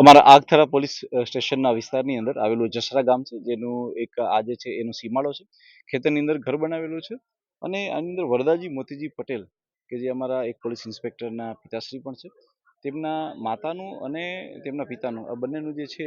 અમારા આગથરા પોલીસ સ્ટેશનના વિસ્તારની અંદર આવેલું જસરા ગામ છે, જેનું એક આજે છે, એનો સીમાડો છે. ખેતરની અંદર ઘર બનાવેલું છે અને આની અંદર વરદાજી મોતીજી પટેલ, કે જે અમારા એક પોલીસ ઇન્સ્પેક્ટરના પિતાશ્રી પણ છે. તેમના માતાનું અને તેમના પિતાનું, આ બંનેનું જે છે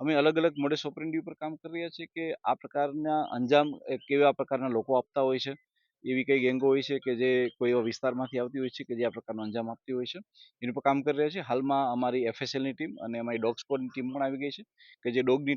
અમે અલગ અલગ મોડેસ ઓપરેન્ડી ઉપર કામ કરી રહ્યા છીએ કે આ પ્રકારના અંજામ કેવા પ્રકારના લોકો આપતા હોય છે. એવી કઈ ગેંગો હોય છે કે જે કોઈ એવા વિસ્તારમાંથી આવતી હોય છે કે જે આ પ્રકારનો અંજામ આપતી હોય છે. એની પર કામ કરી રહ્યા છે. હાલમાં અમારી એફએસએલની ટીમ અને અમારી ડોગ સ્કોડની ટીમ પણ આવી ગઈ છે કે જે ડોગની